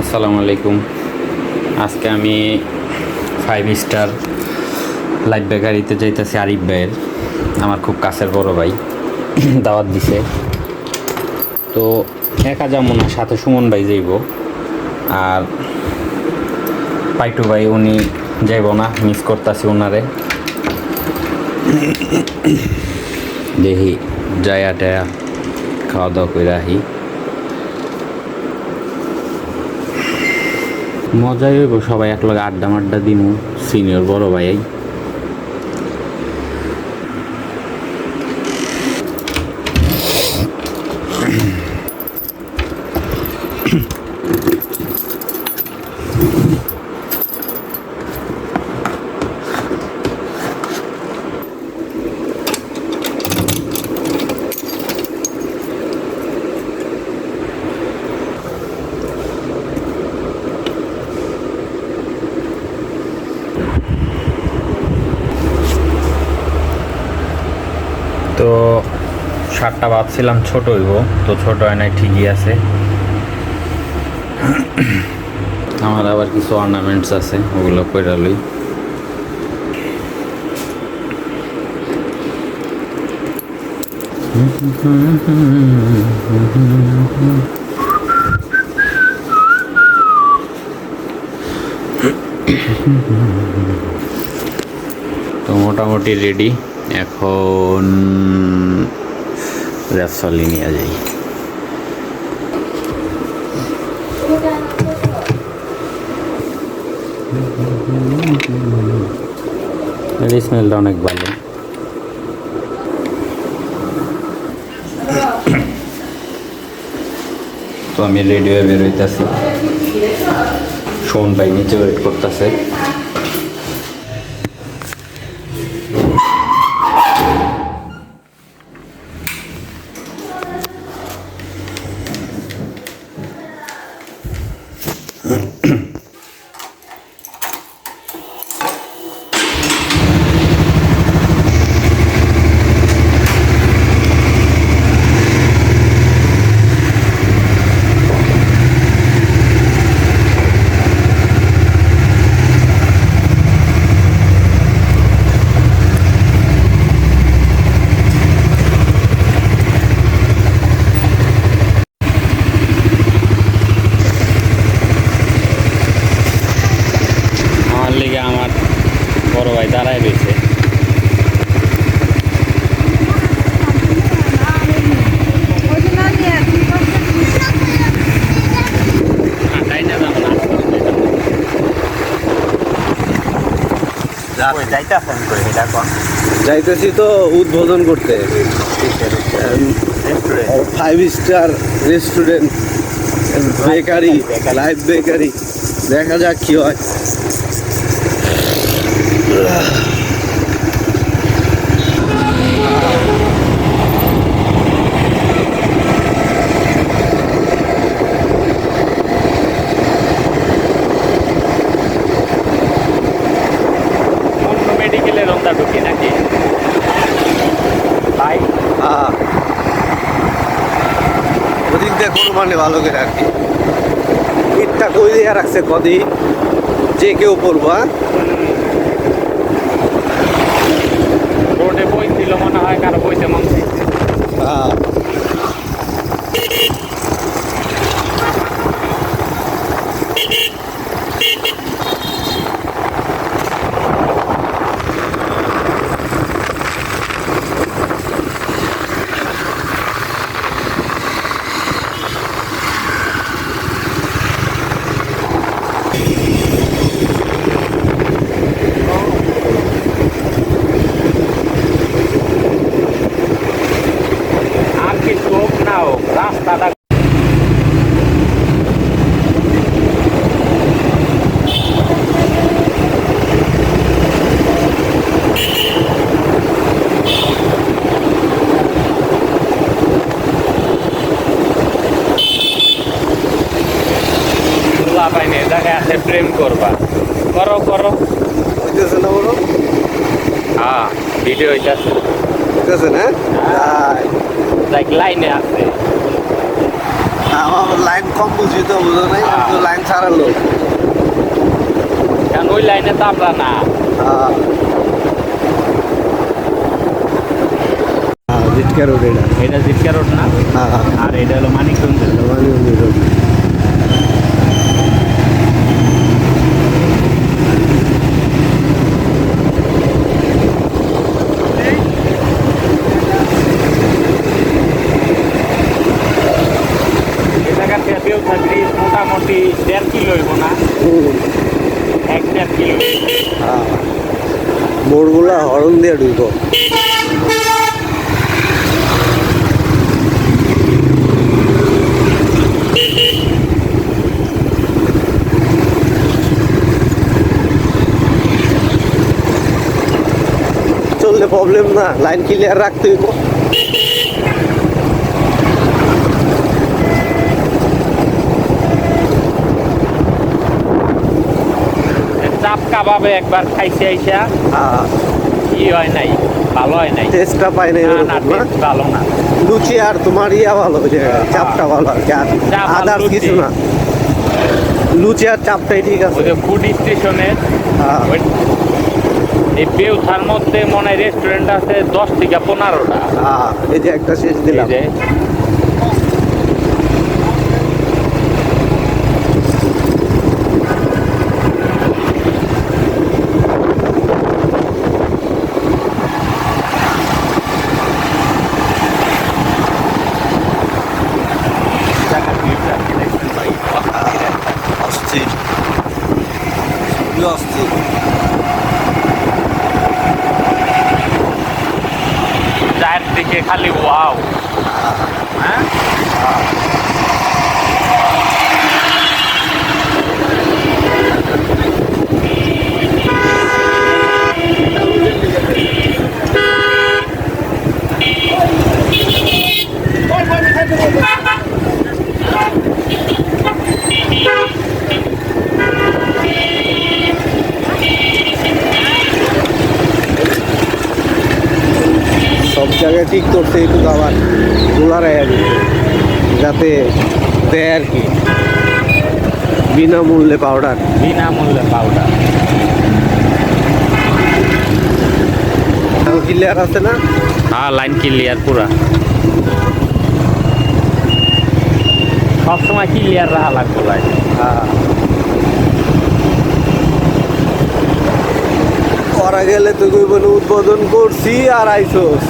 আসসালামু আলাইকুম। আজকে আমি ফাইভ স্টার লাইফ বেকারিতে যাইতেছি আরিফ ভাইয়ের, আমার খুব কাছের বড় ভাই, দাওয়াত দিছে। তো একা যেমন সাথে সুমন ভাই যাইব। আর পাইটু ভাই, উনি যাইব না মিস করতেছি ওনারে দেখি যায়া টায়া খাওয়া দাওয়া করে আহি। মজাই হইব সবাই একলগে আড্ডা মাড্ডা দিমু সিনিয়র বড় ভাই তো শার্টটা ভাবছিলাম ছোট হইব, তো ছোট হয় নাই, ঠিকই আছে। আমার আবার কিছু অর্নামেন্টস আছে, ওগুলো কইরা লই। তো মোটামুটি রেডি এখন র্যাপসলি নিয়ে যাই। এর স্মেলটা অনেক ভালো। তো আমি রেডি হয়ে বেরোইতেছি শোন ভাই নিচে ওয়েট করতেছে আমার লিগে আমার বড় ভাই দাঁড়ায় রয়েছে। যাইতেছি তো উদ্বোধন করতে। Five star restaurant bakery live bakery দেখা যাক কি হয়। মানে ভালো করে আর কি। কই রাখছে কদি যে কেউ পড়ব হ্যাঁ রোডে বই ছিল মনে হয় কারও বইতে মন হ্যাঁ আর কিছু হোক না হোক রাস্তাটা জায়গায় আছে প্রেম করবা। করো করো। হইতেছে না বলো? হ্যাঁ ভিডিও হইতাছে। হইতেছে না? লাইক লাইনে আছে। আমার লাইন কম বুঝি তো বুঝো নাই? লাইন ছাড়ার লোক। কারণ ওই লাইনে তো আমরা না। জিটকা রোড এটা। এটা জিটকা রোড না? হ্যাঁ আর এটা হলো মানিকগঞ্জ মানিকগঞ্জ রোড এই জায়গা থেকে বেউথা ব্রিজ মোটামুটি দেড় কিলো হইব না এক দেড় কিলো হ্যাঁ মোড়গুলা হরন দিয়ে ঢুকো চললে প্রবলেম না লাইন ক্লিয়ার রাখতে হইব চাপ কাবাবে একবার খাইছে আইসা হ্যাঁ ই হয় নাই ভালো হয় নাই। টেস্টটা পাই নাই না ভালো না। লুচি আর তোমার ইয়া ভালো চাপটা ভালো আর কি আদার্স কিছু না। লুচি আর চাপটাই ঠিক আছে। ওই যে ফুড স্টেশনের হ্যাঁ। এই বেউথার মধ্যে মনে হয় রেস্টুরেন্ট আছে দশ থেকে পনেরোটা। হ্যাঁ, এই যে একটা শেষ দিলাম যে অস্থির খুবই অস্থির চারদিকে খালি ওয়াও হ্যাঁ সব জায়গায় ঠিক করতে একটু আবার দিতে যাতে দেয় আর কি। বিনামূল্যে পাউডার বিনামূল্যে পাউডার ক্লিয়ার আছে না? হ্যাঁ লাইন ক্লিয়ার পুরা। সবসময় ক্লিয়ার রাখা লাগবে লাইন হ্যাঁ। করা গেলে তো উদ্বোধন করছি আর আইসোস।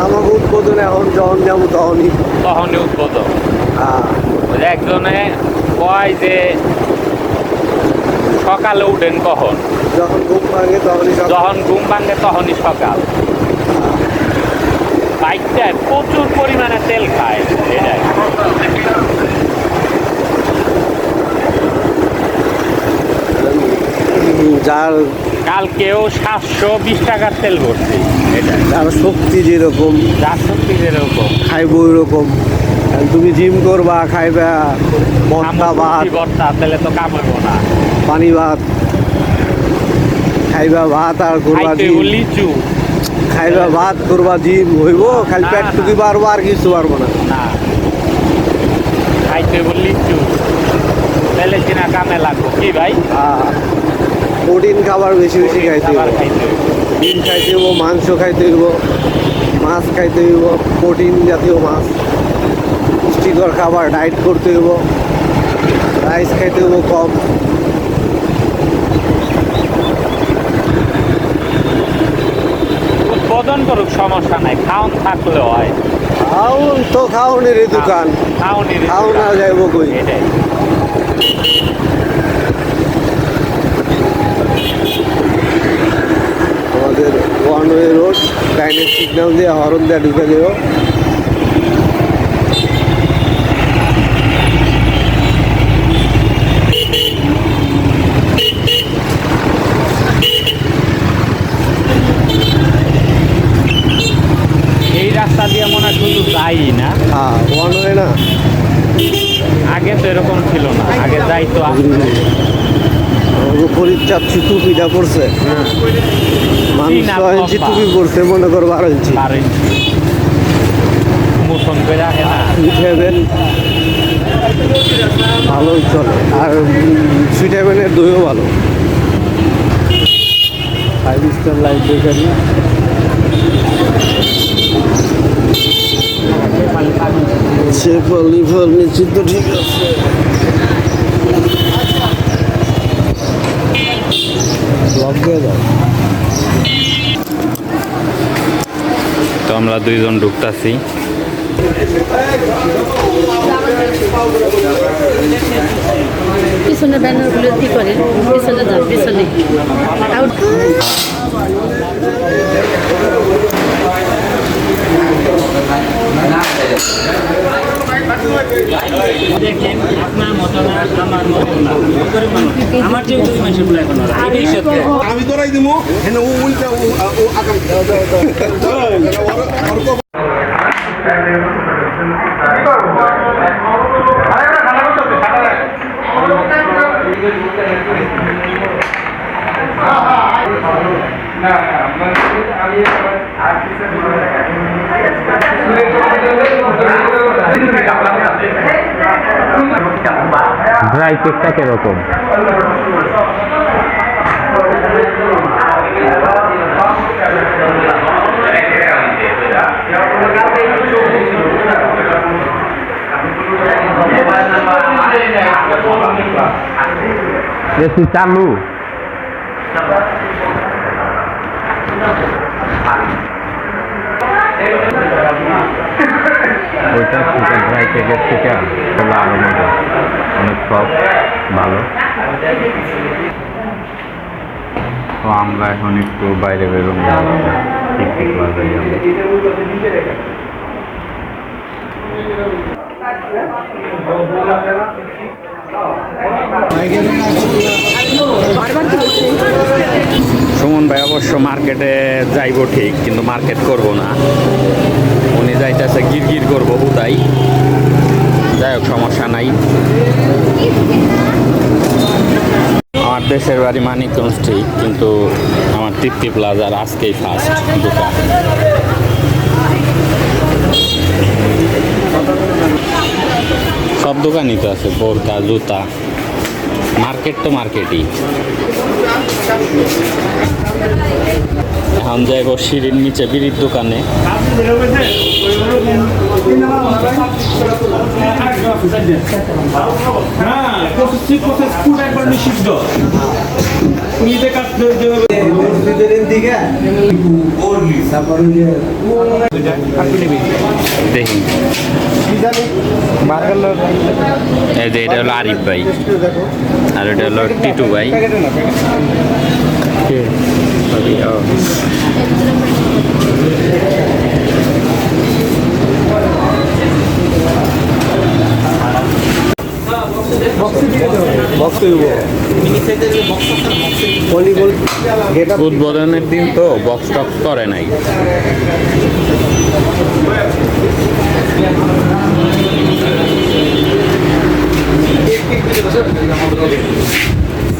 আমাকে উদ্বোধন এখন যখন যাব তখনই। তখনই উদ্বোধন। হ্যাঁ। একজনে কয় যে সকালে উঠেন কখন? যখন ঘুম ভাঙে তখনই যখন ঘুম ভাঙে তখনই সকাল। বাইকটায় প্রচুর পরিমাণে তেল খায় এটাই। যার কালকেও সাতশো বিশ টাকার তেল ভরছি যার শক্তি যেরকম যার সত্যি যেরকম। খাইবো ওইরকম তুমি জিম করবা খাইবা ভর্তা ভাত। ভর্তা তাহলে তো কামাবো না। পানি ভাত। খাইবা ভাত আর করবা লিচু খাইবা ভাত করবা জিম। হইব খালি পেট। টুকি পারব আর কিছু পারব না। না। খাইতে লিচু তাহলে কিনা কামে লাগবো। কি ভাই? প্রোটিন খাবার বেশি বেশি খাইতে হইব। ডিম খাইতে হইব মাংস খাইতে হইব মাছ খাইতে হইব প্রোটিন জাতীয় মাছ। পুষ্টিকর খাবার ডায়েট করতে হইব। রাইস খাইতে হইব কম। উদ্বোধন করুক সমস্যা নাই। খাওন থাকলে হয়। খাউন তো খাউনের দোকান। খাওনি খাও না যাইব কই? এটাই। ওয়ান ওয়ে রোড লাইনের সিগন্যাল দিয়ে হরন দিয়ে ঢুকে দেবো এই রাস্তা দিয়ে মনে হয় শুধু যাই না। হ্যাঁ ওয়ান ওয়ে না। আগে তো এরকম ছিল না আগে যাইতো আসতো। আমাকে পরিচাপ টুপিটা পড়ছে মানুষ না, ছয় ইঞ্চি টুপি পড়ছে মনে করো বারো ইঞ্চি। ভালোই চলে। আর সুইট হেভেনের দইও ভালো। Five star life bakery Shefali pharmacy তো ঠিক আছে লক দিয়ে দাও তো আমরা দুইজন ঢুকতাছি। পিছনে ব্যানারগুলো কি করেন পিছনে যান পিছনে। দেখেন আপনার মতো না আমার মতো না। আমার চেয়ে গরিব মানুষের বলে এখন। এটাই সত্য। আমি তোরাই দিব হেন ও উল্টা ও ও আগাম ড্রাই কেকটা কীরকম এসি চালু ওইটা থেকে ড্রাই কেকের থেকে আসলে আরও মজা অনেক সফট ভালো। তো আমরা এখন একটু বাইরে ঠিক ঠিক বাজারে যাব। সুমন ভাই অবশ্য মার্কেটে যাইব ঠিক, কিন্তু মার্কেট করব না। উনি যাইতেছে গির গির করব হুদাই যাই হোক, সমস্যা নাই। আমার দেশের বাড়ি মানিকগঞ্জ ঠিক, কিন্তু আমার তৃপ্তি প্লাজার আজকেই ফার্স্ট দোকান। সব দোকানই তো আছে, বোরকা, জুতা। মার্কেট তো মার্কেটই এখন যাইব সিঁড়ির নিচে বিড়ির দোকানে। দেখি এই যে এটা হলো আরিফ ভাই আর এটা হলো টিটু ভাই। উদ্বোধনের দিন তো বক্স টক্স করে নাই। হুম হুম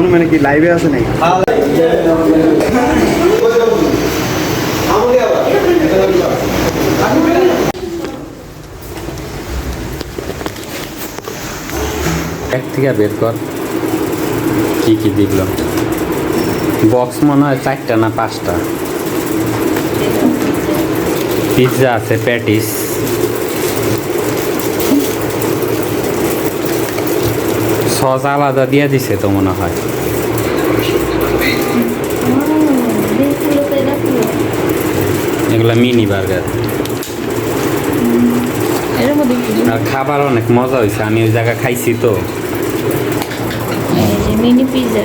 সুমন মানে কি লাইভে আছে নাকি? এক থেকে বের কর। কি কি দিল বক্স মনে হয় চারটা না পাঁচটা? পিৎজা আছে প্যাটিস সস আলাদা দিয়ে দিছে তো মনে হয়। এগুলা মিনি বার্গার। আর খাবার অনেক মজা হয়েছে আমি ওই জায়গা খাইছি তো। Mini pizza